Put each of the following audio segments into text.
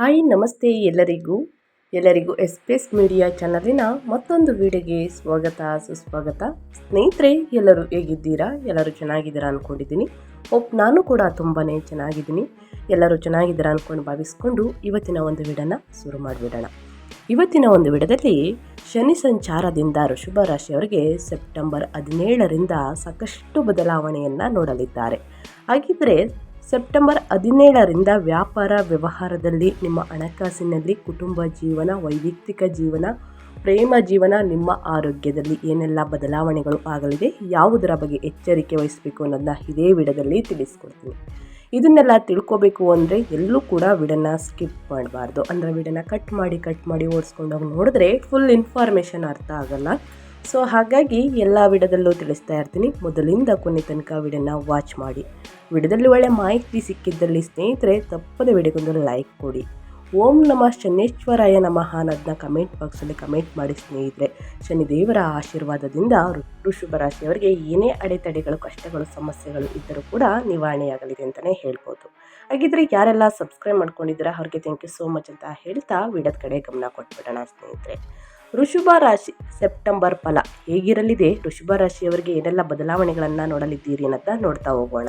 Hi, ನಮಸ್ತೆ ಎಲ್ಲರಿಗೂ. ಎಲ್ಲರಿಗೂ ಎಸ್ ಮೀಡಿಯಾ ಚಾನಲಿನ ಮತ್ತೊಂದು ವಿಡಿಯೋಗೆ ಸ್ವಾಗತ, ಸುಸ್ವಾಗತ. ಸ್ನೇಹಿತರೆ, ಎಲ್ಲರೂ ಹೇಗಿದ್ದೀರಾ? ಎಲ್ಲರೂ ಚೆನ್ನಾಗಿದ್ದೀರಾ ಅಂದ್ಕೊಂಡಿದ್ದೀನಿ ಒಪ್, ನಾನು ಕೂಡ ತುಂಬಾ ಚೆನ್ನಾಗಿದ್ದೀನಿ. ಎಲ್ಲರೂ ಚೆನ್ನಾಗಿದ್ದೀರಾ ಅಂದ್ಕೊಂಡು ಭಾವಿಸ್ಕೊಂಡು ಇವತ್ತಿನ ಒಂದು ವಿಡನ್ನು ಶುರು ಮಾಡಿಬಿಡೋಣ. ಇವತ್ತಿನ ಒಂದು ವಿಡದಲ್ಲಿ ಶನಿ ಸಂಚಾರದಿಂದ ಋಷಭ ರಾಶಿಯವರಿಗೆ ಸೆಪ್ಟೆಂಬರ್ ಹದಿನೇಳರಿಂದ ಸಾಕಷ್ಟು ಬದಲಾವಣೆಯನ್ನು ನೋಡಲಿದ್ದಾರೆ. ಹಾಗಿದ್ರೆ ಸೆಪ್ಟೆಂಬರ್ ಹದಿನೇಳರಿಂದ ವ್ಯಾಪಾರ ವ್ಯವಹಾರದಲ್ಲಿ ನಿಮ್ಮ ಹಣಕಾಸಿನಲ್ಲಿ ಕುಟುಂಬ ಜೀವನ, ವೈಯಕ್ತಿಕ ಜೀವನ, ಪ್ರೇಮ ಜೀವನ, ನಿಮ್ಮ ಆರೋಗ್ಯದಲ್ಲಿ ಏನೆಲ್ಲ ಬದಲಾವಣೆಗಳು ಆಗಲಿದೆ, ಯಾವುದರ ಬಗ್ಗೆ ಎಚ್ಚರಿಕೆ ವಹಿಸಬೇಕು ಅನ್ನೋದನ್ನ ಇದೇ ವಿಡದಲ್ಲಿ ತಿಳಿಸ್ಕೊಡ್ತೀನಿ. ಇದನ್ನೆಲ್ಲ ತಿಳ್ಕೊಬೇಕು ಅಂದರೆ ಎಲ್ಲೂ ಕೂಡ ವಿಡನ್ನ ಸ್ಕಿಪ್ ಮಾಡಬಾರ್ದು. ಅಂದರೆ ವಿಡನ್ನ ಕಟ್ ಮಾಡಿ ಕಟ್ ಮಾಡಿ ಓಡಿಸ್ಕೊಂಡು ಹೋಗಿ ನೋಡಿದ್ರೆ ಫುಲ್ ಇನ್ಫಾರ್ಮೇಷನ್ ಅರ್ಥ ಆಗಲ್ಲ. ಸೊ ಹಾಗಾಗಿ ಎಲ್ಲ ವಿಡದಲ್ಲೂ ತಿಳಿಸ್ತಾ ಇರ್ತೀನಿ. ಮೊದಲಿಂದ ಕೊನೆ ತನಕ ವಿಡಿಯೋನ ವಾಚ್ ಮಾಡಿ. ವಿಡಿಯೋದಲ್ಲಿ ಒಳ್ಳೆ ಮಾಹಿತಿ ಸಿಕ್ಕಿದ್ದಲ್ಲಿ ಸ್ನೇಹಿತರೆ, ತಪ್ಪದ ವಿಡಿಯೋಗೊಂದು ಲೈಕ್ ಕೊಡಿ. ಓಂ ನಮಃ ಶನೇಶ್ವರಾಯ ನಮಃ ಅನ್ನೋದನ್ನ ಕಮೆಂಟ್ ಬಾಕ್ಸಲ್ಲಿ ಕಮೆಂಟ್ ಮಾಡಿ ಸ್ನೇಹಿತರೆ. ಶನಿದೇವರ ಆಶೀರ್ವಾದದಿಂದ ವೃಷಭ ರಾಶಿಯವರಿಗೆ ಏನೇ ಅಡೆತಡೆಗಳು, ಕಷ್ಟಗಳು, ಸಮಸ್ಯೆಗಳು ಇದ್ದರೂ ಕೂಡ ನಿವಾರಣೆಯಾಗಲಿದೆ ಅಂತಲೇ ಹೇಳ್ಬೋದು. ಹಾಗಿದ್ರೆ ಯಾರೆಲ್ಲ ಸಬ್ಸ್ಕ್ರೈಬ್ ಮಾಡ್ಕೊಂಡಿದ್ದೀರಾ, ಅವ್ರಿಗೆ ಥ್ಯಾಂಕ್ ಯು ಸೋ ಮಚ್ ಅಂತ ಹೇಳ್ತಾ ವಿಡದ ಕಡೆ ಗಮನ ಕೊಟ್ಬಿಡೋಣ ಸ್ನೇಹಿತರೆ. ವೃಷಭ ರಾಶಿ ಸೆಪ್ಟೆಂಬರ್ ಫಲ. ಹೇಗಿರಲಿದೆ? ವೃಷಭ ರಾಶಿಯವರಿಗೆ ಏನೆಲ್ಲ ಬದಲಾವಣೆಗಳನ್ನು ನೋಡಲಿದ್ದೀರಿ ಅಂತ ನೋಡ್ತಾ ಹೋಗೋಣ.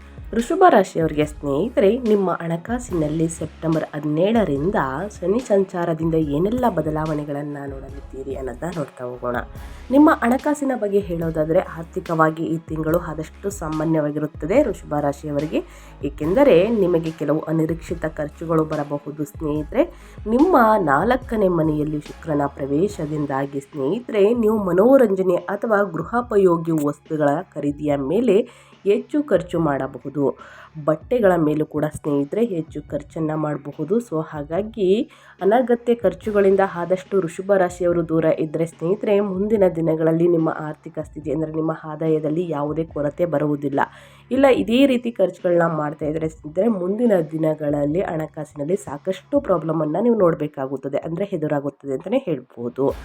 ವೃಷಭ ರಾಶಿಯವರಿಗೆ ಸ್ನೇಹಿತರೆ, ನಿಮ್ಮ ಹಣಕಾಸಿನಲ್ಲಿ ಸೆಪ್ಟೆಂಬರ್ ಹದಿನೇಳರಿಂದ ಶನಿ ಸಂಚಾರದಿಂದ ಏನೆಲ್ಲ ಬದಲಾವಣೆಗಳನ್ನು ನೋಡಲಿದ್ದೀರಿ ಅನ್ನೋದನ್ನ ನೋಡ್ತಾ ಹೋಗೋಣ. ನಿಮ್ಮ ಹಣಕಾಸಿನ ಬಗ್ಗೆ ಹೇಳೋದಾದರೆ, ಆರ್ಥಿಕವಾಗಿ ಈ ತಿಂಗಳು ಆದಷ್ಟು ಸಾಮಾನ್ಯವಾಗಿರುತ್ತದೆ ವೃಷಭ ರಾಶಿಯವರಿಗೆ. ಏಕೆಂದರೆ, ನಿಮಗೆ ಕೆಲವು ಅನಿರೀಕ್ಷಿತ ಖರ್ಚುಗಳು ಬರಬಹುದು ಸ್ನೇಹಿತರೆ. ನಿಮ್ಮ ನಾಲ್ಕನೇ ಮನೆಯಲ್ಲಿ ಶುಕ್ರನ ಪ್ರವೇಶದಿಂದಾಗಿ ಸ್ನೇಹಿತರೆ, ನೀವು ಮನೋರಂಜನೆ ಅಥವಾ ಗೃಹೋಪಯೋಗಿ ವಸ್ತುಗಳ ಖರೀದಿಯ ಮೇಲೆ ಹೆಚ್ಚು ಖರ್ಚು ಮಾಡಬಹುದು. ಬಟ್ಟೆಗಳ ಮೇಲೂ ಕೂಡ ಸ್ನೇಹಿತರೆ ಹೆಚ್ಚು ಖರ್ಚನ್ನು ಮಾಡಬಹುದು. ಸೊ, ಹಾಗಾಗಿ ಅನಗತ್ಯ ಖರ್ಚುಗಳಿಂದ ಆದಷ್ಟು ವೃಷಭ ರಾಶಿಯವರು ದೂರ ಇದ್ದರೆ ಸ್ನೇಹಿತರೆ, ಮುಂದಿನ ದಿನಗಳಲ್ಲಿ ನಿಮ್ಮ ಆರ್ಥಿಕ ಸ್ಥಿತಿ ಅಂದರೆ ನಿಮ್ಮ ಆದಾಯದಲ್ಲಿ ಯಾವುದೇ ಕೊರತೆ ಬರುವುದಿಲ್ಲ. ಇಲ್ಲ, ಇದೇ ರೀತಿ ಖರ್ಚುಗಳನ್ನ ಮಾಡ್ತಾ ಇದ್ದರೆ ಸ್ನೇಹಿತರೆ, ಮುಂದಿನ ದಿನಗಳಲ್ಲಿ ಹಣಕಾಸಿನಲ್ಲಿ ಸಾಕಷ್ಟು ಪ್ರಾಬ್ಲಮನ್ನು ನೀವು ನೋಡಬೇಕಾಗುತ್ತದೆ, ಅಂದರೆ ಎದುರಾಗುತ್ತದೆ ಅಂತಲೇ ಹೇಳ್ಬೋದು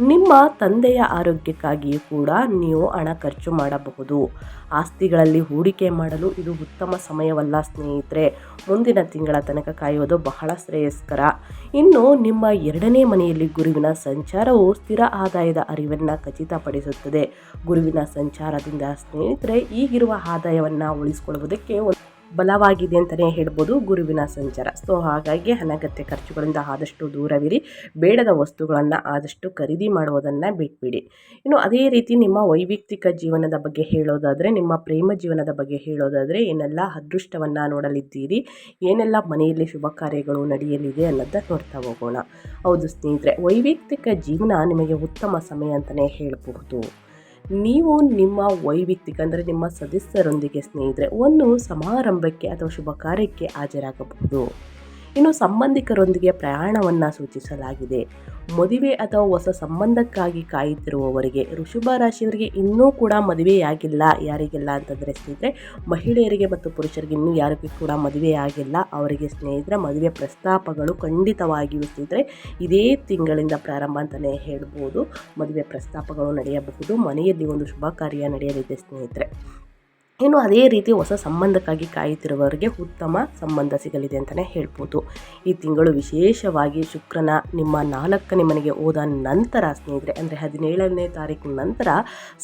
ನಿಮ್ಮ ತಂದೆಯ ಆರೋಗ್ಯಕ್ಕಾಗಿಯೂ ಕೂಡ ನೀವು ಹಣ ಖರ್ಚು ಮಾಡಬಹುದು. ಆಸ್ತಿಗಳಲ್ಲಿ ಹೂಡಿಕೆ ಮಾಡಲು ಇದು ಉತ್ತಮ ಸಮಯವಲ್ಲ ಸ್ನೇಹಿತರೆ, ಮುಂದಿನ ತಿಂಗಳ ತನಕ ಕಾಯುವುದು ಬಹಳ ಶ್ರೇಯಸ್ಕರ. ಇನ್ನು ನಿಮ್ಮ ಎರಡನೇ ಮನೆಯಲ್ಲಿ ಗುರುವಿನ ಸಂಚಾರವು ಸ್ಥಿರ ಆದಾಯದ ಅರಿವನ್ನು ಖಚಿತಪಡಿಸುತ್ತದೆ. ಗುರುವಿನ ಸಂಚಾರದಿಂದ ಸ್ನೇಹಿತರೆ, ಈಗಿರುವ ಆದಾಯವನ್ನು ಉಳಿಸಿಕೊಳ್ಳುವುದಕ್ಕೆ ಒಂದು ಬಲವಾಗಿದೆ ಅಂತಲೇ ಹೇಳ್ಬೋದು ಗುರುವಿನ ಸಂಚಾರ. ಸೊ, ಹಾಗಾಗಿ ಅನಗತ್ಯ ಖರ್ಚುಗಳಿಂದ ಆದಷ್ಟು ದೂರವಿರಿ. ಬೇಡದ ವಸ್ತುಗಳನ್ನು ಆದಷ್ಟು ಖರೀದಿ ಮಾಡುವುದನ್ನು ಬಿಟ್ಬಿಡಿ. ಇನ್ನು ಅದೇ ರೀತಿ ನಿಮ್ಮ ವೈಯಕ್ತಿಕ ಜೀವನದ ಬಗ್ಗೆ ಹೇಳೋದಾದರೆ, ನಿಮ್ಮ ಪ್ರೇಮ ಜೀವನದ ಬಗ್ಗೆ ಹೇಳೋದಾದರೆ, ಏನೆಲ್ಲ ಅದೃಷ್ಟವನ್ನು ನೋಡಲಿದ್ದೀರಿ, ಏನೆಲ್ಲ ಮನೆಯಲ್ಲಿ ಶುಭ ಕಾರ್ಯಗಳು ನಡೆಯಲಿದೆ ಅನ್ನೋದನ್ನ ನೋಡ್ತಾ ಹೋಗೋಣ. ಹೌದು ಸ್ನೇಹಿತರೆ, ವೈಯಕ್ತಿಕ ಜೀವನ ನಿಮಗೆ ಉತ್ತಮ ಸಮಯ ಅಂತಲೇ ಹೇಳಬಹುದು. ನೀವು ನಿಮ್ಮ ವೈಯಕ್ತಿಕ ಅಂದರೆ ನಿಮ್ಮ ಸದಸ್ಯರೊಂದಿಗೆ ಸ್ನೇಹಿತರೆ ಒಂದು ಸಮಾರಂಭಕ್ಕೆ ಅಥವಾ ಶುಭ ಕಾರ್ಯಕ್ಕೆ ಹಾಜರಾಗಬಹುದು. ಇನ್ನು ಸಂಬಂಧಿಕರೊಂದಿಗೆ ಪ್ರಯಾಣವನ್ನು ಸೂಚಿಸಲಾಗಿದೆ. ಮದುವೆ ಅಥವಾ ಹೊಸ ಸಂಬಂಧಕ್ಕಾಗಿ ಕಾಯುತ್ತಿರುವವರಿಗೆ ಋಷಭ ರಾಶಿಯವರಿಗೆ ಇನ್ನೂ ಕೂಡ ಮದುವೆಯಾಗಿಲ್ಲ. ಯಾರಿಗೆಲ್ಲ ಅಂತಂದರೆ ಸ್ನೇಹಿತರೆ, ಮಹಿಳೆಯರಿಗೆ ಮತ್ತು ಪುರುಷರಿಗೆ ಇನ್ನೂ ಯಾರಿಗೂ ಕೂಡ ಮದುವೆಯಾಗಿಲ್ಲ. ಅವರಿಗೆ ಸ್ನೇಹಿತರೆ, ಮದುವೆ ಪ್ರಸ್ತಾಪಗಳು ಖಂಡಿತವಾಗಿಯೂ ಸ್ನೇಹಿತರೆ, ಇದೇ ತಿಂಗಳಿಂದ ಪ್ರಾರಂಭ ಅಂತಲೇ ಹೇಳ್ಬೋದು. ಮದುವೆ ಪ್ರಸ್ತಾಪಗಳು ನಡೆಯಬಹುದು. ಮನೆಯಲ್ಲಿ ಒಂದು ಶುಭ ಕಾರ್ಯ ನಡೆಯಲಿದೆ ಸ್ನೇಹಿತರೆ. ಇನ್ನು ಅದೇ ರೀತಿ ಹೊಸ ಸಂಬಂಧಕ್ಕಾಗಿ ಕಾಯುತ್ತಿರುವವರಿಗೆ ಉತ್ತಮ ಸಂಬಂಧ ಸಿಗಲಿದೆ ಅಂತಲೇ ಹೇಳ್ಬೋದು. ಈ ತಿಂಗಳು ವಿಶೇಷವಾಗಿ ಶುಕ್ರನ ನಿಮ್ಮ ನಾಲ್ಕನೇ ಮನೆಗೆ ಹೋದ ನಂತರ ಸ್ನೇಹಿತರೆ, ಅಂದರೆ ಹದಿನೇಳನೇ ತಾರೀಕಿನ ನಂತರ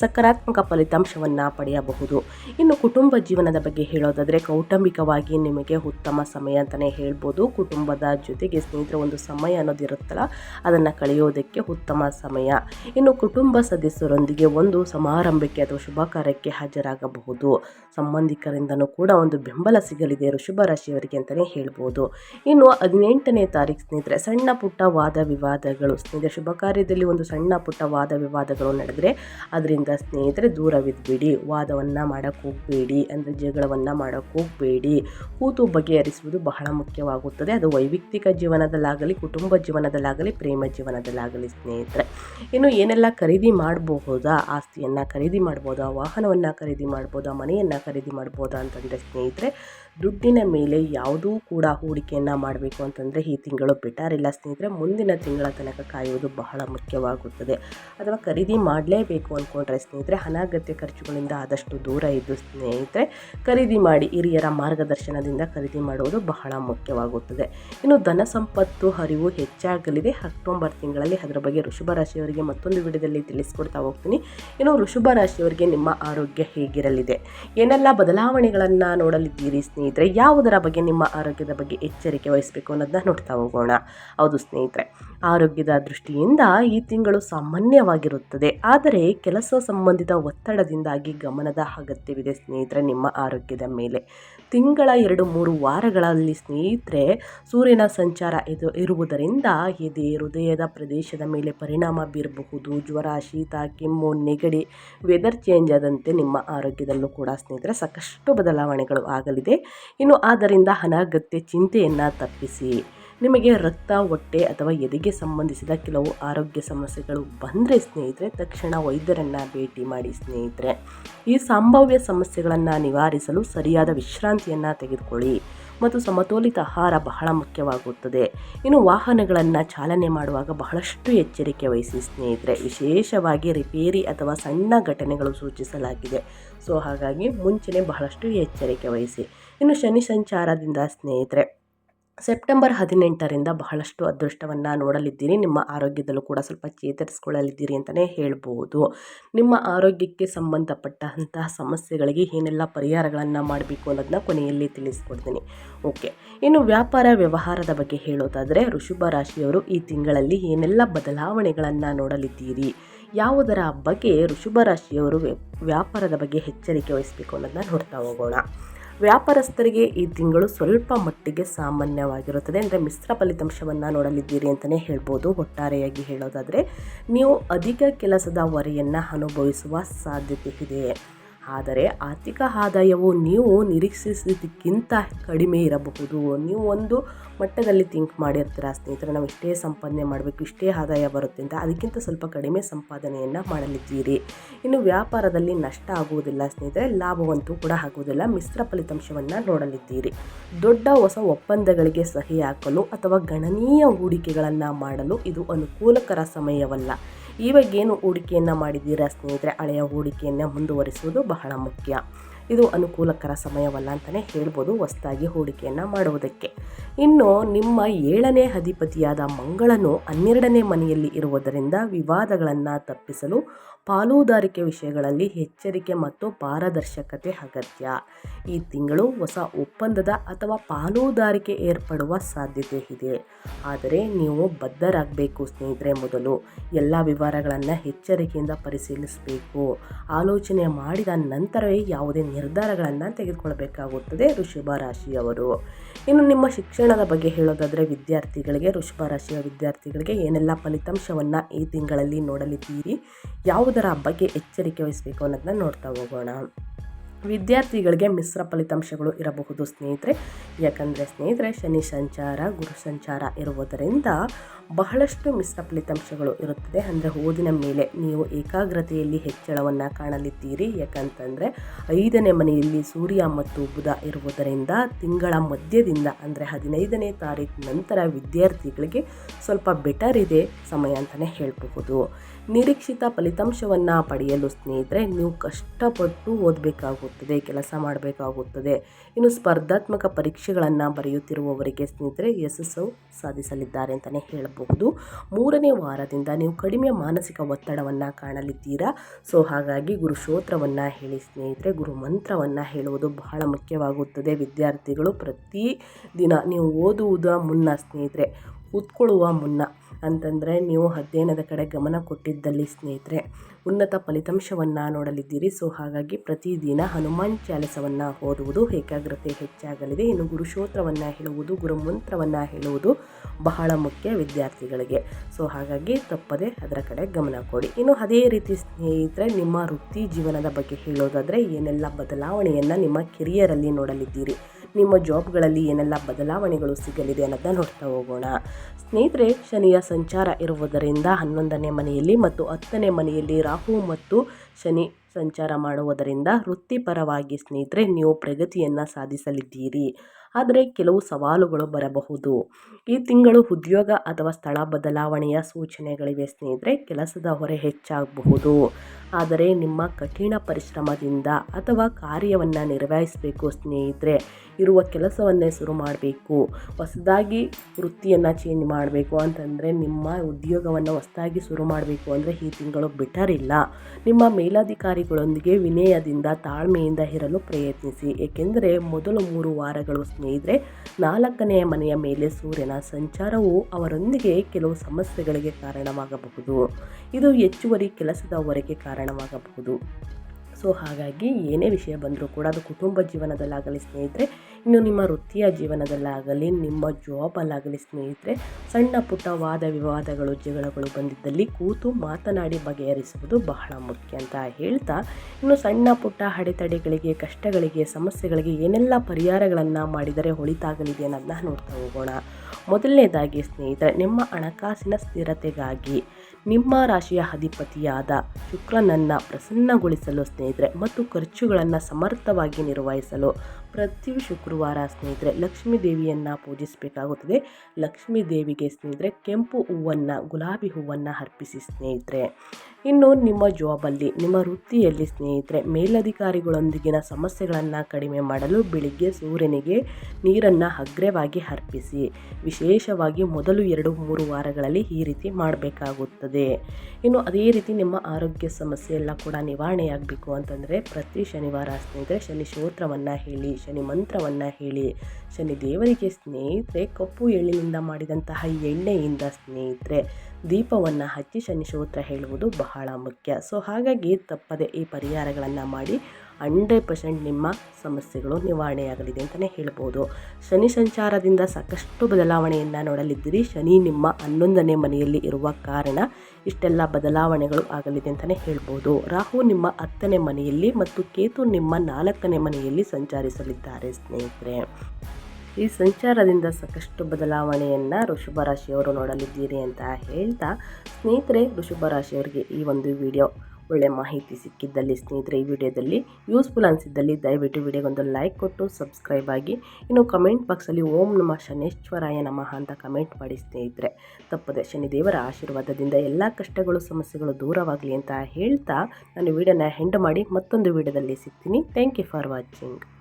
ಸಕಾರಾತ್ಮಕ ಫಲಿತಾಂಶವನ್ನು ಪಡೆಯಬಹುದು. ಇನ್ನು ಕುಟುಂಬ ಜೀವನದ ಬಗ್ಗೆ ಹೇಳೋದಾದರೆ ಕೌಟುಂಬಿಕವಾಗಿ ನಿಮಗೆ ಉತ್ತಮ ಸಮಯ ಅಂತಲೇ ಹೇಳ್ಬೋದು. ಕುಟುಂಬದ ಜೊತೆಗೆ ಸ್ನೇಹಿತರೆ, ಒಂದು ಸಮಯ ಅನ್ನೋದಿರುತ್ತಲ್ಲ ಅದನ್ನು ಕಳೆಯೋದಕ್ಕೆ ಉತ್ತಮ ಸಮಯ. ಇನ್ನು ಕುಟುಂಬ ಸದಸ್ಯರೊಂದಿಗೆ ಒಂದು ಸಮಾರಂಭಕ್ಕೆ ಅಥವಾ ಶುಭ ಕಾರ್ಯಕ್ಕೆ ಹಾಜರಾಗಬಹುದು. ಸಂಬಂಧಿಕರಿಂದನೂ ಕೂಡ ಒಂದು ಬೆಂಬಲ ಸಿಗಲಿದೆ ವೃಷಭ ರಾಶಿಯವರಿಗೆ ಅಂತಲೇ ಹೇಳ್ಬೋದು. ಇನ್ನು ಹದಿನೆಂಟನೇ ತಾರೀಕು ಸ್ನೇಹಿತರೆ, ಸಣ್ಣ ಪುಟ್ಟ ವಾದ ವಿವಾದಗಳು. ಸ್ನೇಹಿತರೆ, ಶುಭ ಕಾರ್ಯದಲ್ಲಿ ಒಂದು ಸಣ್ಣ ಪುಟ್ಟ ವಾದ ವಿವಾದಗಳು ನಡೆದರೆ ಅದರಿಂದ ಸ್ನೇಹಿತರೆ ದೂರವಿದ್ಬಿಡಿ. ವಾದವನ್ನು ಮಾಡೋಕ್ಕೆ ಹೋಗಬೇಡಿ, ಅಂದರೆ ಜಗಳವನ್ನು ಮಾಡೋಕ್ಕೆ ಹೋಗಬೇಡಿ. ಕೂತು ಬಗೆಹರಿಸುವುದು ಬಹಳ ಮುಖ್ಯವಾಗುತ್ತದೆ. ಅದು ವೈಯಕ್ತಿಕ ಜೀವನದಲ್ಲಾಗಲಿ, ಕುಟುಂಬ ಜೀವನದಲ್ಲಾಗಲಿ, ಪ್ರೇಮ ಜೀವನದಲ್ಲಾಗಲಿ ಸ್ನೇಹಿತರೆ. ಇನ್ನು ಏನೆಲ್ಲ ಖರೀದಿ ಮಾಡಬಹುದಾ ಆಸ್ತಿಯನ್ನು ಖರೀದಿ ಮಾಡ್ಬೋದಾ? ವಾಹನವನ್ನು ಖರೀದಿ ಮಾಡ್ಬೋದಾ? ಮನೆಯನ್ನು ಖರೀದಿ ಮಾಡ್ಬೋದಾ ಅಂತಂದರೆ ಸ್ನೇಹಿತರೆ ದುಡ್ಡಿನ ಮೇಲೆ ಯಾವುದೂ ಕೂಡ ಹೂಡಿಕೆಯನ್ನು ಮಾಡಬೇಕು ಅಂತಂದರೆ ಈ ತಿಂಗಳು ಬೆಟರ್ ಇಲ್ಲ. ಸ್ನೇಹಿತರೆ, ಮುಂದಿನ ತಿಂಗಳ ತನಕ ಕಾಯುವುದು ಬಹಳ ಮುಖ್ಯವಾಗುತ್ತದೆ. ಅಥವಾ ಖರೀದಿ ಮಾಡಲೇಬೇಕು ಅಂದ್ಕೊಂಡ್ರೆ ಸ್ನೇಹಿತರೆ, ಅನಾಗತ್ಯ ಖರ್ಚುಗಳಿಂದ ಆದಷ್ಟು ದೂರ ಇದ್ದು ಸ್ನೇಹಿತರೆ, ಖರೀದಿ ಮಾಡಿ ಹಿರಿಯರ ಮಾರ್ಗದರ್ಶನದಿಂದ ಖರೀದಿ ಮಾಡುವುದು ಬಹಳ ಮುಖ್ಯವಾಗುತ್ತದೆ. ಇನ್ನು ಧನ ಸಂಪತ್ತು ಹರಿವು ಹೆಚ್ಚಾಗಲಿದೆ. ಅಕ್ಟೋಬರ್ ತಿಂಗಳಲ್ಲಿ ಅದರ ಬಗ್ಗೆ ಋಷಭ ರಾಶಿಯವರಿಗೆ ಮತ್ತೊಂದು ವಿಡಿಯೋದಲ್ಲಿ ತಿಳಿಸ್ಕೊಡ್ತಾ ಹೋಗ್ತೀನಿ. ಇನ್ನು ಋಷಭ ರಾಶಿಯವರಿಗೆ ನಿಮ್ಮ ಆರೋಗ್ಯ ಹೇಗಿರಲಿದೆ? ಏನೆಲ್ಲ ಬದಲಾವಣೆಗಳನ್ನು ನೋಡಲಿದ್ದೀರಿ ಸ್ನೇಹಿತರೆ, ಯಾವುದರ ಬಗ್ಗೆ ನಿಮ್ಮ ಆರೋಗ್ಯದ ಬಗ್ಗೆ ಎಚ್ಚರಿಕೆ ವಹಿಸಬೇಕು ಅನ್ನೋದನ್ನ ನೋಡ್ತಾ ಹೋಗೋಣ. ಹೌದು ಸ್ನೇಹಿತರೆ, ಆರೋಗ್ಯದ ದೃಷ್ಟಿಯಿಂದ ಈ ತಿಂಗಳು ಸಾಮಾನ್ಯವಾಗಿರುತ್ತದೆ. ಆದರೆ ಕೆಲಸ ಸಂಬಂಧಿತ ಒತ್ತಡದಿಂದಾಗಿ ಗಮನದ ಅಗತ್ಯವಿದೆ ಸ್ನೇಹಿತರೆ, ನಿಮ್ಮ ಆರೋಗ್ಯದ ಮೇಲೆ. ತಿಂಗಳ ಎರಡು ಮೂರು ವಾರಗಳಲ್ಲಿ ಸ್ನೇಹಿತರೆ, ಸೂರ್ಯನ ಸಂಚಾರ ಇದು ಇರುವುದರಿಂದ ಎದೆ, ಹೃದಯದ ಪ್ರದೇಶದ ಮೇಲೆ ಪರಿಣಾಮ ಬೀರಬಹುದು. ಜ್ವರ, ಶೀತ, ಕೆಮ್ಮು, ನೆಗಡಿ, ವೆದರ್ ಚೇಂಜ್ ಆದಂತೆ ನಿಮ್ಮ ಆರೋಗ್ಯದಲ್ಲೂ ಕೂಡ ಸ್ನೇಹಿತರೆ ಸಾಕಷ್ಟು ಬದಲಾವಣೆಗಳು ಆಗಲಿದೆ. ಇನ್ನು ಆದ್ದರಿಂದ ಅನಗತ್ಯ ಚಿಂತೆಯನ್ನು ತಪ್ಪಿಸಿ. ನಿಮಗೆ ರಕ್ತ, ಹೊಟ್ಟೆ ಅಥವಾ ಎದೆಗೆ ಸಂಬಂಧಿಸಿದ ಕೆಲವು ಆರೋಗ್ಯ ಸಮಸ್ಯೆಗಳು ಬಂದರೆ ಸ್ನೇಹಿತರೆ, ತಕ್ಷಣ ವೈದ್ಯರನ್ನು ಭೇಟಿ ಮಾಡಿ ಸ್ನೇಹಿತರೆ. ಈ ಸಂಭಾವ್ಯ ಸಮಸ್ಯೆಗಳನ್ನು ನಿವಾರಿಸಲು ಸರಿಯಾದ ವಿಶ್ರಾಂತಿಯನ್ನು ತೆಗೆದುಕೊಳ್ಳಿ. ಮತ್ತು ಸಮತೋಲಿತ ಆಹಾರ ಬಹಳ ಮುಖ್ಯವಾಗುತ್ತದೆ. ಇನ್ನು ವಾಹನಗಳನ್ನು ಚಾಲನೆ ಮಾಡುವಾಗ ಬಹಳಷ್ಟು ಎಚ್ಚರಿಕೆ ವಹಿಸಿ ಸ್ನೇಹಿತರೆ, ವಿಶೇಷವಾಗಿ ರಿಪೇರಿ ಅಥವಾ ಸಣ್ಣ ಘಟನೆಗಳು ಸೂಚಿಸಲಾಗಿದೆ. ಸೊ, ಹಾಗಾಗಿ ಮುಂಚೆನೇ ಬಹಳಷ್ಟು ಎಚ್ಚರಿಕೆ ವಹಿಸಿ. ಇನ್ನು ಶನಿ ಸಂಚಾರದಿಂದ ಸ್ನೇಹಿತರೆ ಸೆಪ್ಟೆಂಬರ್ ಹದಿನೆಂಟರಿಂದ ಬಹಳಷ್ಟು ಅದೃಷ್ಟವನ್ನು ನೋಡಲಿದ್ದೀರಿ. ನಿಮ್ಮ ಆರೋಗ್ಯದಲ್ಲೂ ಕೂಡ ಸ್ವಲ್ಪ ಚೇತರಿಸ್ಕೊಳ್ಳಲಿದ್ದೀರಿ ಅಂತಲೇ ಹೇಳ್ಬೋದು. ನಿಮ್ಮ ಆರೋಗ್ಯಕ್ಕೆ ಸಂಬಂಧಪಟ್ಟಂತಹ ಸಮಸ್ಯೆಗಳಿಗೆ ಏನೆಲ್ಲ ಪರಿಹಾರಗಳನ್ನು ಮಾಡಬೇಕು ಅನ್ನೋದನ್ನ ಕೊನೆಯಲ್ಲಿ ತಿಳಿಸ್ಕೊಡ್ತೀನಿ. ಓಕೆ, ಇನ್ನು ವ್ಯಾಪಾರ ವ್ಯವಹಾರದ ಬಗ್ಗೆ ಹೇಳೋದಾದರೆ ಋಷಭ ರಾಶಿಯವರು ಈ ತಿಂಗಳಲ್ಲಿ ಏನೆಲ್ಲ ಬದಲಾವಣೆಗಳನ್ನು ನೋಡಲಿದ್ದೀರಿ? ಯಾವುದರ ಬಗ್ಗೆ ಋಷಭ ರಾಶಿಯವರು ವ್ಯಾಪಾರದ ಬಗ್ಗೆ ಎಚ್ಚರಿಕೆ ವಹಿಸಬೇಕು ಅನ್ನೋದನ್ನ ನೋಡ್ತಾ ಹೋಗೋಣ. ವ್ಯಾಪಾರಸ್ಥರಿಗೆ ಈ ತಿಂಗಳು ಸ್ವಲ್ಪ ಮಟ್ಟಿಗೆ ಸಾಮಾನ್ಯವಾಗಿರುತ್ತದೆ ಅಂದರೆ ಮಿಶ್ರ ಫಲಿತಾಂಶವನ್ನು ನೋಡಲಿದ್ದೀರಿ ಅಂತಲೇ ಹೇಳ್ಬೋದು. ಒಟ್ಟಾರೆಯಾಗಿ ಹೇಳೋದಾದರೆ, ನೀವು ಅಧಿಕ ಕೆಲಸದ ಹೊರೆಯನ್ನು ಅನುಭವಿಸುವ ಸಾಧ್ಯತೆ ಇದೆ. ಆದರೆ ಆರ್ಥಿಕ ಆದಾಯವು ನೀವು ನಿರೀಕ್ಷಿಸಿದ್ದಕ್ಕಿಂತ ಕಡಿಮೆ ಇರಬಹುದು. ನೀವು ಒಂದು ಮಟ್ಟದಲ್ಲಿ ಥಿಂಕ್ ಮಾಡಿರ್ತೀರ ಸ್ನೇಹಿತರೆ, ನಾವು ಇಷ್ಟೇ ಸಂಪಾದನೆ ಮಾಡಬೇಕು, ಇಷ್ಟೇ ಆದಾಯ ಬರುತ್ತೆ ಅಂತ. ಅದಕ್ಕಿಂತ ಸ್ವಲ್ಪ ಕಡಿಮೆ ಸಂಪಾದನೆಯನ್ನು ಮಾಡಲಿದ್ದೀರಿ. ಇನ್ನು ವ್ಯಾಪಾರದಲ್ಲಿ ನಷ್ಟ ಆಗುವುದಿಲ್ಲ ಸ್ನೇಹಿತರೆ, ಲಾಭವಂತೂ ಕೂಡ ಆಗುವುದಿಲ್ಲ. ಮಿಶ್ರ ಫಲಿತಾಂಶವನ್ನು ನೋಡಲಿದ್ದೀರಿ. ದೊಡ್ಡ ಹೊಸ ಒಪ್ಪಂದಗಳಿಗೆ ಸಹಿ ಹಾಕಲು ಅಥವಾ ಗಣನೀಯ ಹೂಡಿಕೆಗಳನ್ನು ಮಾಡಲು ಇದು ಅನುಕೂಲಕರ ಸಮಯವಲ್ಲ. ಇವಾಗೇನು ಹೂಡಿಕೆಯನ್ನು ಮಾಡಿದ್ದೀರಾ ಸ್ನೇಹಿತರೆ? ಹಳೆಯ ಹೂಡಿಕೆಯನ್ನು ಮುಂದುವರಿಸುವುದು ಬಹಳ ಮುಖ್ಯ. ಇದು ಅನುಕೂಲಕರ ಸಮಯವಲ್ಲ ಅಂತಲೇ ಹೇಳ್ಬೋದು ಹೊಸದಾಗಿ ಹೂಡಿಕೆಯನ್ನು ಮಾಡುವುದಕ್ಕೆ. ಇನ್ನು ನಿಮ್ಮ ಏಳನೇ ಅಧಿಪತಿಯಾದ ಮಂಗಳನು ಹನ್ನೆರಡನೇ ಮನೆಯಲ್ಲಿ ಇರುವುದರಿಂದ ವಿವಾದಗಳನ್ನು ತಪ್ಪಿಸಲು ಪಾಲುದಾರಿಕೆ ವಿಷಯಗಳಲ್ಲಿ ಎಚ್ಚರಿಕೆ ಮತ್ತು ಪಾರದರ್ಶಕತೆ ಅಗತ್ಯ. ಈ ತಿಂಗಳು ಹೊಸ ಒಪ್ಪಂದದ ಅಥವಾ ಪಾಲುದಾರಿಕೆ ಏರ್ಪಡುವ ಸಾಧ್ಯತೆ ಇದೆ. ಆದರೆ ನೀವು ಬದ್ಧರಾಗಬೇಕು ಸ್ನೇಹಿತರೆ ಮೊದಲು. ಎಲ್ಲ ವಿವರಗಳನ್ನು ಎಚ್ಚರಿಕೆಯಿಂದ ಪರಿಶೀಲಿಸಬೇಕು. ಆಲೋಚನೆ ಮಾಡಿದ ನಂತರವೇ ಯಾವುದೇ ನಿರ್ಧಾರಗಳನ್ನು ತೆಗೆದುಕೊಳ್ಬೇಕಾಗುತ್ತದೆ ಋಷಭ ರಾಶಿಯವರು. ಇನ್ನು ನಿಮ್ಮ ಶಿಕ್ಷಣದ ಬಗ್ಗೆ ಹೇಳೋದಾದರೆ ವಿದ್ಯಾರ್ಥಿಗಳಿಗೆ, ವೃಷಭ ರಾಶಿಯ ವಿದ್ಯಾರ್ಥಿಗಳಿಗೆ ಏನೆಲ್ಲ ಫಲಿತಾಂಶವನ್ನು ಈ ತಿಂಗಳಲ್ಲಿ ನೋಡಲಿದ್ದೀರಿ? ಯಾವುದರ ಬಗ್ಗೆ ಎಚ್ಚರಿಕೆ ವಹಿಸಬೇಕು ಅನ್ನೋದನ್ನ ನೋಡ್ತಾ ಹೋಗೋಣ. ವಿದ್ಯಾರ್ಥಿಗಳಿಗೆ ಮಿಶ್ರ ಫಲಿತಾಂಶಗಳು ಇರಬಹುದು ಸ್ನೇಹಿತರೆ. ಯಾಕಂದರೆ ಸ್ನೇಹಿತರೆ, ಶನಿ ಸಂಚಾರ, ಗುರು ಸಂಚಾರ ಇರುವುದರಿಂದ ಬಹಳಷ್ಟು ಮಿಶ್ರ ಫಲಿತಾಂಶಗಳು ಇರುತ್ತದೆ. ಅಂದರೆ ಓದಿನ ಮೇಲೆ ನೀವು ಏಕಾಗ್ರತೆಯಲ್ಲಿ ಹೆಚ್ಚಳವನ್ನು ಕಾಣಲಿದ್ದೀರಿ. ಯಾಕಂತಂದರೆ ಐದನೇ ಮನೆಯಲ್ಲಿ ಸೂರ್ಯ ಮತ್ತು ಬುಧ ಇರುವುದರಿಂದ ತಿಂಗಳ ಮಧ್ಯದಿಂದ ಅಂದರೆ ಹದಿನೈದನೇ ತಾರೀಕು ನಂತರ ವಿದ್ಯಾರ್ಥಿಗಳಿಗೆ ಸ್ವಲ್ಪ ಬೆಟರ್ ಇದೆ ಸಮಯ ಅಂತಲೇ ಹೇಳಬಹುದು. ನಿರೀಕ್ಷಿತ ಫಲಿತಾಂಶವನ್ನು ಪಡೆಯಲು ಸ್ನೇಹಿತರೆ, ನೀವು ಕಷ್ಟಪಟ್ಟು ಓದಬೇಕಾಗುತ್ತದೆ, ಕೆಲಸ ಮಾಡಬೇಕಾಗುತ್ತದೆ. ಇನ್ನು ಸ್ಪರ್ಧಾತ್ಮಕ ಪರೀಕ್ಷೆಗಳನ್ನು ಬರೆಯುತ್ತಿರುವವರಿಗೆ ಸ್ನೇಹಿತರೆ, ಯಶಸ್ಸು ಸಾಧಿಸಲಿದ್ದಾರೆ ಅಂತಲೇ ಹೇಳಬಹುದು. ಮೂರನೇ ವಾರದಿಂದ ನೀವು ಕಡಿಮೆ ಮಾನಸಿಕ ಒತ್ತಡವನ್ನು ಕಾಣಲಿದ್ದೀರಾ? ಸೊ, ಹಾಗಾಗಿ ಗುರು ಶ್ರೋತ್ರವನ್ನು ಹೇಳಿ ಸ್ನೇಹಿತರೆ, ಗುರು ಮಂತ್ರವನ್ನು ಹೇಳುವುದು ಬಹಳ ಮುಖ್ಯವಾಗುತ್ತದೆ. ವಿದ್ಯಾರ್ಥಿಗಳು ಪ್ರತಿ ದಿನ ನೀವು ಓದುವುದ ಮುನ್ನ ಸ್ನೇಹಿತರೆ ಕೂತ್ಕೊಳ್ಳುವ ಮುನ್ನ ಅಂತಂದರೆ ನೀವು ಅಧ್ಯಯನದ ಕಡೆ ಗಮನ ಕೊಟ್ಟಿದ್ದಲ್ಲಿ ಸ್ನೇಹಿತರೆ, ಉನ್ನತ ಫಲಿತಾಂಶವನ್ನು ನೋಡಲಿದ್ದೀರಿ. ಸೊ, ಹಾಗಾಗಿ ಪ್ರತಿದಿನ ಹನುಮಾನ್ ಚಾಲಿಸವನ್ನು ಓದುವುದು ಏಕಾಗ್ರತೆ ಹೆಚ್ಚಾಗಲಿದೆ. ಇನ್ನು ಗುರುಶೋತ್ರವನ್ನು ಹೇಳುವುದು ಗುರುಮಂತ್ರವನ್ನು ಹೇಳುವುದು ಬಹಳ ಮುಖ್ಯ ವಿದ್ಯಾರ್ಥಿಗಳಿಗೆ. ಸೊ, ಹಾಗಾಗಿ ತಪ್ಪದೆ ಅದರ ಕಡೆ ಗಮನ ಕೊಡಿ. ಇನ್ನು ಅದೇ ರೀತಿ ಸ್ನೇಹಿತರೆ, ನಿಮ್ಮ ವೃತ್ತಿ ಜೀವನದ ಬಗ್ಗೆ ಹೇಳೋದಾದರೆ ಏನೆಲ್ಲ ಬದಲಾವಣೆಯನ್ನು ನಿಮ್ಮ ಕೆರಿಯರಲ್ಲಿ ನೋಡಲಿದ್ದೀರಿ? ನಿಮ್ಮ ಜಾಬ್ಗಳಲ್ಲಿ ಏನೆಲ್ಲ ಬದಲಾವಣೆಗಳು ಸಿಗಲಿದೆ ಅನ್ನೋದನ್ನ ನೋಡ್ತಾ ಹೋಗೋಣ. ಸ್ನೇಹಿತರೆ, ಶನಿಯ ಸಂಚಾರ ಇರುವುದರಿಂದ ಹನ್ನೊಂದನೇ ಮನೆಯಲ್ಲಿ ಮತ್ತು ಹತ್ತನೇ ಮನೆಯಲ್ಲಿ ರಾಹು ಮತ್ತು ಶನಿ ಸಂಚಾರ ಮಾಡುವುದರಿಂದ ವೃತ್ತಿಪರವಾಗಿ ಸ್ನೇಹಿತರೆ, ನೀವು ಪ್ರಗತಿಯನ್ನು ಸಾಧಿಸಲಿದ್ದೀರಿ. ಆದರೆ ಕೆಲವು ಸವಾಲುಗಳು ಬರಬಹುದು. ಈ ತಿಂಗಳು ಉದ್ಯೋಗ ಅಥವಾ ಸ್ಥಳ ಬದಲಾವಣೆಯ ಸೂಚನೆಗಳಿವೆ ಸ್ನೇಹಿತರೆ, ಕೆಲಸದ ಹೊರೆ ಹೆಚ್ಚಾಗಬಹುದು. ಆದರೆ ನಿಮ್ಮ ಕಠಿಣ ಪರಿಶ್ರಮದಿಂದ ಅಥವಾ ಕಾರ್ಯವನ್ನು ನಿರ್ವಹಿಸಬೇಕು ಸ್ನೇಹಿತರೆ. ಇರುವ ಕೆಲಸವನ್ನೇ ಶುರು ಮಾಡಬೇಕು, ಹೊಸದಾಗಿ ವೃತ್ತಿಯನ್ನು ಚೇಂಜ್ ಮಾಡಬೇಕು ಅಂತಂದರೆ ನಿಮ್ಮ ಉದ್ಯೋಗವನ್ನು ಹೊಸದಾಗಿ ಶುರು ಮಾಡಬೇಕು ಅಂದರೆ ಈ ತಿಂಗಳು ಬೆಟರ್ ಇಲ್ಲ. ನಿಮ್ಮ ಮೇಲಾಧಿಕಾರಿಗಳೊಂದಿಗೆ ವಿನಯದಿಂದ ತಾಳ್ಮೆಯಿಂದ ಇರಲು ಪ್ರಯತ್ನಿಸಿ. ಏಕೆಂದರೆ ಮೊದಲು ಮೂರು ವಾರಗಳು ಸ್ನೇಹಿತರೆ ನಾಲ್ಕನೆಯ ಮನೆಯ ಮೇಲೆ ಸೂರ್ಯನ ಸಂಚಾರವು ಅವರೊಂದಿಗೆ ಕೆಲವು ಸಮಸ್ಯೆಗಳಿಗೆ ಕಾರಣವಾಗಬಹುದು. ಇದು ಹೆಚ್ಚುವರಿ ಕೆಲಸದ ಹೊರಗೆ ಕಾರಣವಾಗಬಹುದು. ಸೊ ಹಾಗಾಗಿ ಏನೇ ವಿಷಯ ಬಂದರೂ ಕೂಡ ಅದು ಕುಟುಂಬ ಜೀವನದಲ್ಲಾಗಲಿ ಸ್ನೇಹಿತರೆ, ಇನ್ನು ನಿಮ್ಮ ವೃತ್ತಿಯ ಜೀವನದಲ್ಲಾಗಲಿ, ನಿಮ್ಮ ಜಾಬಲ್ಲಾಗಲಿ ಸ್ನೇಹಿತರೆ, ಸಣ್ಣ ಪುಟ್ಟ ವಾದ ವಿವಾದಗಳು, ಜಗಳಗಳು ಬಂದಿದ್ದಲ್ಲಿ ಕೂತು ಮಾತನಾಡಿ ಬಗೆಹರಿಸುವುದು ಬಹಳ ಮುಖ್ಯ ಅಂತ ಹೇಳ್ತಾ, ಇನ್ನು ಸಣ್ಣ ಪುಟ್ಟ ಅಡೆತಡೆಗಳಿಗೆ, ಕಷ್ಟಗಳಿಗೆ, ಸಮಸ್ಯೆಗಳಿಗೆ ಏನೆಲ್ಲ ಪರಿಹಾರಗಳನ್ನು ಮಾಡಿದರೆ ಹೊಳಿತಾಗಲಿದೆ ಅನ್ನೋದನ್ನ ನೋಡ್ತಾ ಹೋಗೋಣ. ಮೊದಲನೇದಾಗಿ ಸ್ನೇಹಿತರೆ, ನಿಮ್ಮ ಹಣಕಾಸಿನ ಸ್ಥಿರತೆಗಾಗಿ ನಿಮ್ಮ ರಾಶಿಯ ಅಧಿಪತಿಯಾದ ಶುಕ್ರನನ್ನು ಪ್ರಸನ್ನಗೊಳಿಸಲು ಸ್ನೇಹಿತರೆ ಮತ್ತು ಖರ್ಚುಗಳನ್ನು ಸಮರ್ಥವಾಗಿ ನಿರ್ವಹಿಸಲು ಪ್ರತಿ ಶುಕ್ರವಾರ ಸ್ನೇಹಿತರೆ ಲಕ್ಷ್ಮೀ ದೇವಿಯನ್ನು ಪೂಜಿಸಬೇಕಾಗುತ್ತದೆ. ಲಕ್ಷ್ಮೀ ದೇವಿಗೆ ಸ್ನೇಹಿತರೆ ಕೆಂಪು ಹೂವನ್ನು, ಗುಲಾಬಿ ಹೂವನ್ನು ಅರ್ಪಿಸಿ ಸ್ನೇಹಿತರೆ. ಇನ್ನು ನಿಮ್ಮ ಜಾಬಲ್ಲಿ, ನಿಮ್ಮ ವೃತ್ತಿಯಲ್ಲಿ ಸ್ನೇಹಿತರೆ, ಮೇಲಧಿಕಾರಿಗಳೊಂದಿಗಿನ ಸಮಸ್ಯೆಗಳನ್ನು ಕಡಿಮೆ ಮಾಡಲು ಬೆಳಿಗ್ಗೆ ಸೂರ್ಯನಿಗೆ ನೀರನ್ನು ಅಗ್ರವಾಗಿ ಅರ್ಪಿಸಿ. ವಿಶೇಷವಾಗಿ ಮೊದಲು ಎರಡು ಮೂರು ವಾರಗಳಲ್ಲಿ ಈ ರೀತಿ ಮಾಡಬೇಕಾಗುತ್ತದೆ. ಇನ್ನು ಅದೇ ರೀತಿ ನಿಮ್ಮ ಆರೋಗ್ಯ ಸಮಸ್ಯೆ ಎಲ್ಲ ಕೂಡ ನಿವಾರಣೆಯಾಗಬೇಕು ಅಂತಂದರೆ ಪ್ರತಿ ಶನಿವಾರ ಸ್ನೇಹಿತರೆ ಶನಿ ಸ್ತೋತ್ರವನ್ನು ಹೇಳಿ, ಶನಿ ಮಂತ್ರವನ್ನು ಹೇಳಿ. ಶನಿ ದೇವರಿಗೆ ಸ್ನೇಹಿತರೆ ಕಪ್ಪು ಎಳ್ಳಿನಿಂದ ಮಾಡಿದಂತಹ ಎಣ್ಣೆಯಿಂದ ಸ್ನೇಹಿತರೆ ದೀಪವನ್ನು ಹಚ್ಚಿ ಶನಿ ಸ್ತೋತ್ರ ಹೇಳುವುದು ಬಹಳ ಮುಖ್ಯ. ಸೊ ಹಾಗಾಗಿ ತಪ್ಪದೆ ಈ ಪರಿಹಾರಗಳನ್ನು ಮಾಡಿ ಹಂಡ್ರೆಡ್ ಪರ್ಸೆಂಟ್ ನಿಮ್ಮ ಸಮಸ್ಯೆಗಳು ನಿವಾರಣೆಯಾಗಲಿದೆ ಅಂತಲೇ ಹೇಳ್ಬೋದು. ಶನಿ ಸಂಚಾರದಿಂದ ಸಾಕಷ್ಟು ಬದಲಾವಣೆಯನ್ನು ನೋಡಲಿದ್ದೀರಿ. ಶನಿ ನಿಮ್ಮ ಹನ್ನೊಂದನೇ ಮನೆಯಲ್ಲಿ ಇರುವ ಕಾರಣ ಇಷ್ಟೆಲ್ಲ ಬದಲಾವಣೆಗಳು ಆಗಲಿದೆ ಅಂತಲೇ ಹೇಳ್ಬೋದು. ರಾಹು ನಿಮ್ಮ ಹತ್ತನೇ ಮನೆಯಲ್ಲಿ ಮತ್ತು ಕೇತು ನಿಮ್ಮ ನಾಲ್ಕನೇ ಮನೆಯಲ್ಲಿ ಸಂಚರಿಸಲಿದ್ದಾರೆ ಸ್ನೇಹಿತರೆ. ಈ ಸಂಚಾರದಿಂದ ಸಾಕಷ್ಟು ಬದಲಾವಣೆಯನ್ನು ವೃಷಭ ರಾಶಿಯವರು ನೋಡಲಿದ್ದೀರಿ ಅಂತ ಹೇಳ್ತಾ ಸ್ನೇಹಿತರೆ, ವೃಷಭ ರಾಶಿಯವರಿಗೆ ಈ ಒಂದು ವಿಡಿಯೋ ಒಳ್ಳೆ ಮಾಹಿತಿ ಸಿಕ್ಕಿದ್ದಲ್ಲಿ ಸ್ನೇಹಿತರೆ, ಈ ವಿಡಿಯೋದಲ್ಲಿ ಯೂಸ್ಫುಲ್ ಅನಿಸಿದ್ದಲ್ಲಿ ದಯವಿಟ್ಟು ವಿಡಿಯೋಗೊಂದು ಲೈಕ್ ಕೊಟ್ಟು ಸಬ್ಸ್ಕ್ರೈಬ್ ಆಗಿ. ಇನ್ನು ಕಮೆಂಟ್ ಬಾಕ್ಸಲ್ಲಿ ಓಂ ನಮಃ ಶನೇಶ್ವರಾಯ ನಮಃ ಅಂತ ಕಮೆಂಟ್ ಮಾಡಿ ಸ್ನೇಹಿತರೆ. ತಪ್ಪದೆ ಶನಿದೇವರ ಆಶೀರ್ವಾದದಿಂದ ಎಲ್ಲ ಕಷ್ಟಗಳು, ಸಮಸ್ಯೆಗಳು ದೂರವಾಗಲಿ ಅಂತ ಹೇಳ್ತಾ ನಾನು ವಿಡಿಯೋನ ಹೆಂಡ್ ಮಾಡಿ ಮತ್ತೊಂದು ವಿಡಿಯೋದಲ್ಲಿ ಸಿಗ್ತೀನಿ. Thank you for watching